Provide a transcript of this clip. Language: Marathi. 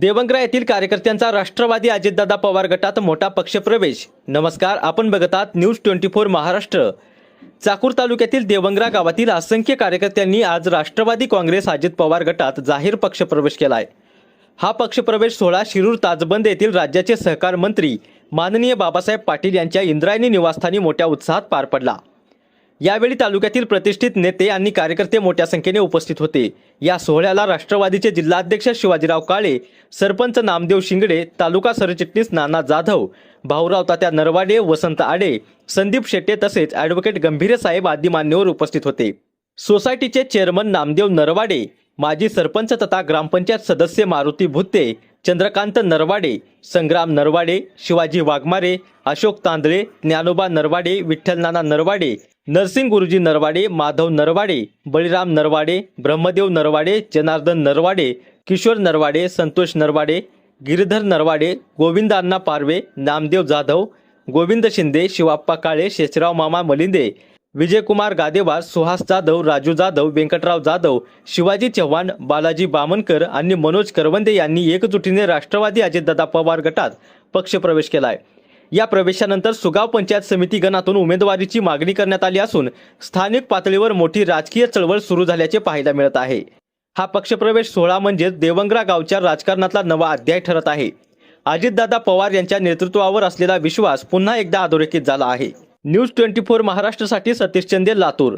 देवंगरा येथील कार्यकर्त्यांचा राष्ट्रवादी अजितदादा पवार गटात मोठा पक्षप्रवेश. नमस्कार आपण बघतात news twenty four Maharashtra. Chakur तालुक्यातील देवंगरा गावातील असंख्य कार्यकर्त्यांनी आज राष्ट्रवादी काँग्रेस अजित पवार गटात जाहीर पक्षप्रवेश केलाय. हा पक्षप्रवेश सोहळा शिरूर ताजबंद येथील राज्याचे सहकार मंत्री माननीय बाबासाहेब पाटील यांच्या इंद्रायणी निवासस्थानी मोठ्या उत्साहात पार पडला. यावेळी तालुक्यातील प्रतिष्ठित नेते आणि कार्यकर्ते मोठ्या संख्येने उपस्थित होते. या सोहळ्याला राष्ट्रवादीचे जिल्हाध्यक्ष शिवाजीराव काळे सरपंच नामदेव शिंगडे तालुका सरचिटणीस नाना जाधव भाऊराव तात्या नरवाडे वसंत आडे संदीप शेट्टे तसेच ॲडव्होकेट गंभीरे साहेब आदी मान्यवर उपस्थित होते. सोसायटीचे चेअरमन नामदेव नरवाडे माजी सरपंच तथा ग्रामपंचायत सदस्य मारुती भुत्ते चंद्रकांत नरवाडे संग्राम नरवाडे शिवाजी वाघमारे अशोक तांदळे ज्ञानोबा नरवाडे विठ्ठलनाना नरवाडे नरसिंग गुरुजी नरवाडे माधव नरवाडे बळीराम नरवाडे ब्रह्मदेव नरवाडे जनार्दन नरवाडे किशोर नरवाडे संतोष नरवाडे गिरीधर नरवाडे गोविंद अण्णा पारवे नामदेव जाधव गोविंद शिंदे शिवाप्पा काळे शेषराव मामा मलिंदे विजयकुमार गादेवार सुहास जाधव राजू जाधव व्यंकटराव जाधव शिवाजी चव्हाण बालाजी बामनकर आणि मनोज करवंदे यांनी एकजुटीने राष्ट्रवादी अजितदादा पवार गटात पक्षप्रवेश केलाय. या प्रवेशानंतर सुगाव पंचायत समिती गणातून उमेदवारीची मागणी करण्यात आली असून स्थानिक पातळीवर मोठी राजकीय चळवळ सुरू झाल्याचे पाहायला मिळत आहे. हा पक्षप्रवेश सोहळा म्हणजेच देवंगरा गावच्या राजकारणातला नवा अध्याय ठरत आहे. अजितदादा पवार यांच्या नेतृत्वावर असलेला विश्वास पुन्हा एकदा अधोरेखित झाला आहे. न्यूज ट्वेंटी फोर महाराष्ट्रासाठी सतीश चंदे लातूर.